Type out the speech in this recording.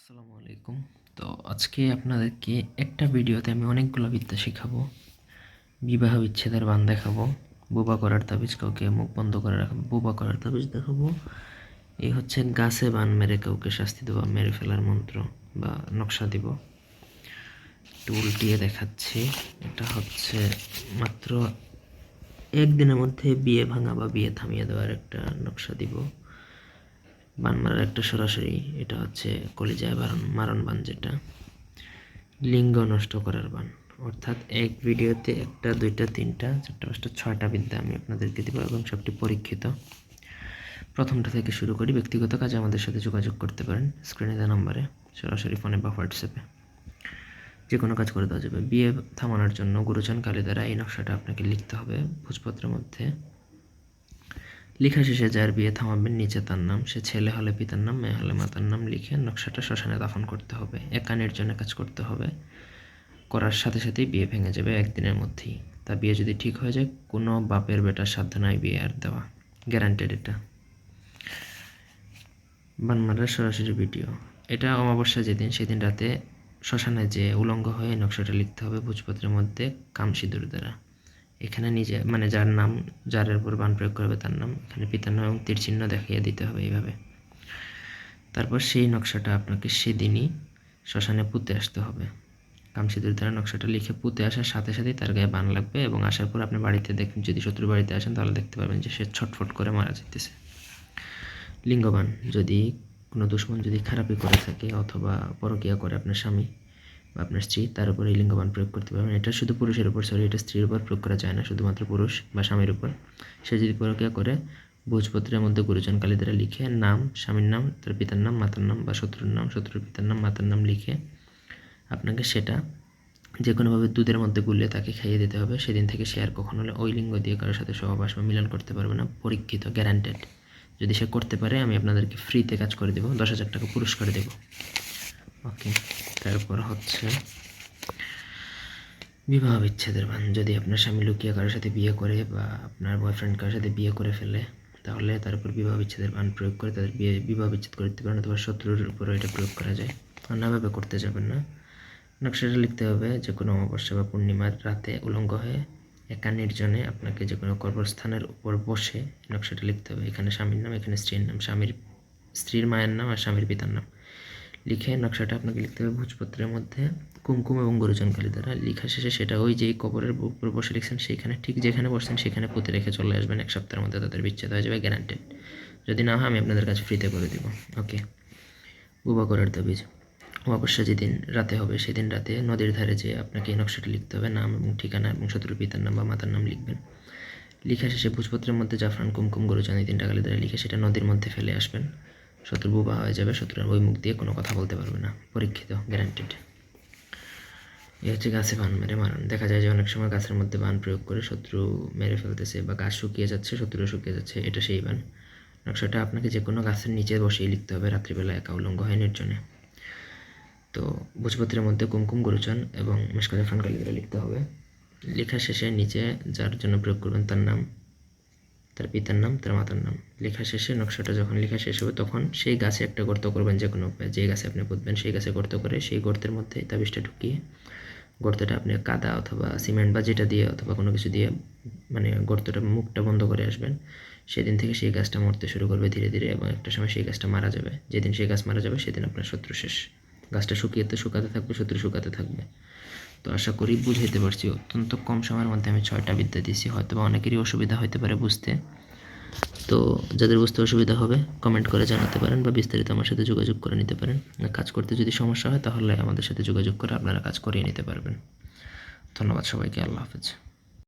আসসালামু আলাইকুম। তো আজকে আপনাদেরকে একটা ভিডিওতে আমি অনেকগুলো বিদ্যা শেখাবো। বিবাহ বিচ্ছেদের বান দেখাবো, বোবা করার তাবিজ কাউকে মুখ বন্ধ করে রাখব বোবা করার তাবিজ দেখাবো। এই হচ্ছে গাছে বান মেরে কাউকে শাস্তি দেওয়া মেরে ফেলার মন্ত্র বা নকশা দিব। একটু উল্টিয়ে দেখাচ্ছি। এটা হচ্ছে মাত্র একদিনের মধ্যে বিয়ে ভাঙা বা বিয়ে থামিয়ে দেওয়ার একটা নকশা দিব। বান মারার একটা সরাসরি এটা হচ্ছে কলিজায় বারণ, মারণ বান যেটা, লিঙ্গ নষ্ট করার বান অর্থাৎ এক ভিডিওতে একটা, দুইটা, তিনটা, চারটা, পাঁচটা, ছয়টা বিদ্যা আমি আপনাদেরকে দেবো এবং সবটি পরীক্ষিত। প্রথমটা থেকে শুরু করি, ব্যক্তিগত কাজে আমাদের সাথে যোগাযোগ করতে পারেন স্ক্রিনে দেওয়া নাম্বারে, সরাসরি ফোনে বা হোয়াটসঅ্যাপে। যে কোনো কাজ করে দেওয়া যাবে। বিয়ে থামানোর জন্য গুরুজন কালী দ্বারা এই নকশাটা আপনাকে লিখতে হবে ভোজপত্রের মধ্যে। লেখা শেষে যার বিয়ে থামাবেন, নিচে তার নাম, সে ছেলে হলে পিতার নাম, মেয়ে হলে মাতার নাম লিখে নকশাটা শ্মশানে দাফন করতে হবে। একা নির্জনে কাজ করতে হবে। করার সাথে সাথেই বিয়ে ভেঙে যাবে একদিনের মধ্যেই। তা বিয়ে যদি ঠিক হয়ে যায়, কোনো বাপের বেটার সাধ্য নাই বিয়ে আর দেওয়া। গ্যারান্টেড এটা। বানমারার সরাসরি ভিডিও। এটা অমাবস্যা যেদিন, সেদিন রাতে শ্মশানে যে উলঙ্গ হয়ে নকশাটা লিখতে হবে ভোজপত্রের মধ্যে কাম সিঁদুর দ্বারা। এখানে নিজে মানে যার নাম যার উপর বান প্রয়োগ করবে তার নাম এখানে পিতার নাম এবং তীর চিহ্ন দেখিয়ে দিতে হবে এইভাবে। তারপর সেই নকশাটা আপনাকে সেদিনই শ্মশানে পুঁতে আসতে হবে। কামসিদুর দ্বারা নকশাটা লিখে পুঁতে আসার সাথে সাথেই তার গায়ে বান লাগবে এবং আসার পর আপনি বাড়িতে দেখবেন যদি শত্রুর বাড়িতে আসেন তাহলে দেখতে পাবেন যে সে ছটফট করে মারা যেতেছে লিঙ্গবান, যদি কোনো দুশ্মন যদি খারাপই করে থাকে অথবা পরকিয়া করে আপনার স্বামী বা আপনার স্ত্রী, তার উপর এই লিঙ্গবান প্রয়োগ করতে পারবেন এটা শুধু পুরুষের উপর সরি এটা স্ত্রীর উপর প্রয়োগ করা যায় না, শুধুমাত্র পুরুষ বা স্বামীর উপর। সে যদি পরকিয়া করে ভোজপত্রের মধ্যে গুরুজন কালী দ্বারা লিখে নাম, স্বামীর নাম, তার পিতার নাম, মাতার নাম বা শত্রুর নাম, শত্রুর পিতার নাম, মাতার নাম লিখে আপনাকে সেটা যে কোনোভাবে দুধের মধ্যে গুলিয়ে তাকে খাইয়ে দিতে হবে। সেদিন থেকে সে আর কখনো হলে ওই লিঙ্গ দিয়ে কারোর সাথে সহবাস বা মিলন করতে পারবে না, পরীক্ষিত গ্যারান্টেড যদি সে করতে পারে, আমি আপনাদেরকে ফ্রিতে কাজ করে দেবো, দশ হাজার টাকা পুরস্কার দেবো। ওকে, তারপর হচ্ছে বিবাহ বিচ্ছেদের বান। যদি আপনার স্বামী লুকিয়ে কারোর সাথে বিয়ে করে বা আপনার বয়ফ্রেন্ড কারোর সাথে বিয়ে করে ফেলে, তাহলে তার উপর বিবাহ বিচ্ছেদের বান প্রয়োগ করে তাদের বিয়ে, বিবাহ বিচ্ছেদ করে দিতে পারেন অথবা শত্রুর উপরও এটা প্রয়োগ করা যায়। অন্যভাবে করতে যাবেন না। নকশাটা লিখতে হবে যে কোনো অমাবস্যা বা পূর্ণিমার রাতে উলঙ্গ হয়ে একা নির্জনে আপনাকে যে কোনো কর্মস্থানের উপর বসে নকশাটা লিখতে হবে। এখানে স্বামীর নাম, এখানে স্ত্রীর নাম, স্বামীর, স্ত্রীর মায়ের নাম আর স্বামীর পিতার নাম। লিখে নকশাটা আপনাকে লিখতে হবে ভোজপত্রের মধ্যে কুমকুম এবং গুরুজন কালী দ্বারা। লেখা শেষে সেটা ওই যেই কবরের উপর বসে লিখছেন সেইখানে, ঠিক যেখানে বসছেন সেখানে পুঁতে রেখে চলে আসবেন এক সপ্তাহের মধ্যে, তাদের বিচ্ছেদ হয়ে যাবে গ্যারান্টেড যদি না হয় আমি আপনাদের কাছে ফ্রিতে করে দেবো। ওকে বুবা করার তাবিজ। অমাবস্যা যেদিন রাতে হবে, সেদিন রাতে নদীর ধারে যে আপনাকে এই নকশাটি লিখতে হবে, নাম এবং ঠিকানা এবং শত্রুর পিতার নাম বা মাতার নাম লিখবেন। লিখা শেষে ভোজপত্রের মধ্যে জাফরান, কুমকুম, গুরুজন, এই তিনটা কালী দ্বারা লিখে সেটা নদীর মধ্যে ফেলে আসবেন। শত্রু বুবা হয়ে যাবে, শত্রুর ওই মুখ দিয়ে কোনো কথা বলতে পারবে না, পরীক্ষিত গ্যারান্টিড এ হচ্ছে গাছে বান মেরে মারণ। দেখা যায় যে অনেক সময় গাছের মধ্যে বান প্রয়োগ করে শত্রু মেরে ফেলতেছে বা গাছ শুকিয়ে যাচ্ছে শত্রু শুকিয়ে যাচ্ছে, এটা সেই বান। নকশাটা আপনাকে যে কোনো গাছের নিচে বসেই লিখতে হবে, রাত্রিবেলা একা উলঙ্গ হয় নির্জনে। তো ভোজপত্রের মধ্যে কুমকুম, গুরুচন এবং মেশকাজা ফানকালিগুলো লিখতে হবে। লেখা শেষে নিচে যার জন্য প্রয়োগ করবেন তার নাম তার পিতার নাম, তার মাতার নাম। লেখা শেষে, নকশাটা যখন লেখা শেষ হবে, তখন সেই গাছে একটা গর্ত করবেন যে কোনো উপায় যে গাছে আপনি পুঁতবেন, সেই গাছে গর্ত করে সেই গর্তের মধ্যে তাবিজটা ঢুকিয়ে গর্তটা আপনি কাদা অথবা সিমেন্ট বা যেটা দিয়ে অথবা কোনো কিছু দিয়ে মানে গর্তটা মুখটা বন্ধ করে আসবেন। সেদিন থেকে সেই গাছটা মরতে শুরু করবে ধীরে ধীরে এবং একটা সময় সেই গাছটা মারা যাবে। যেদিন সেই গাছ মারা যাবে, সেদিন আপনার শত্রু শেষ। গাছটা শুকিয়েতে শুকাতে থাকবে, শত্রু শুকাতে থাকবে। তো আশা করি বুঝাইতে পারছি। অত্যন্ত কম সময়ের মধ্যে আমি ছয়টা বিদ্যা দিয়েছি। হয়তো বা অনেকেরই অসুবিধা হতে পারে বুঝতে। তো যাদের বুঝতে অসুবিধা হবে কমেন্ট করে জানাতে পারেন বা বিস্তারিত আমার সাথে যোগাযোগ করে নিতে পারেন। কাজ করতে যদি সমস্যা হয়, তাহলে আমাদের সাথে যোগাযোগ করে আপনারা কাজ করিয়ে নিতে পারবেন। ধন্যবাদ সবাইকে, আল্লাহ হাফেজ।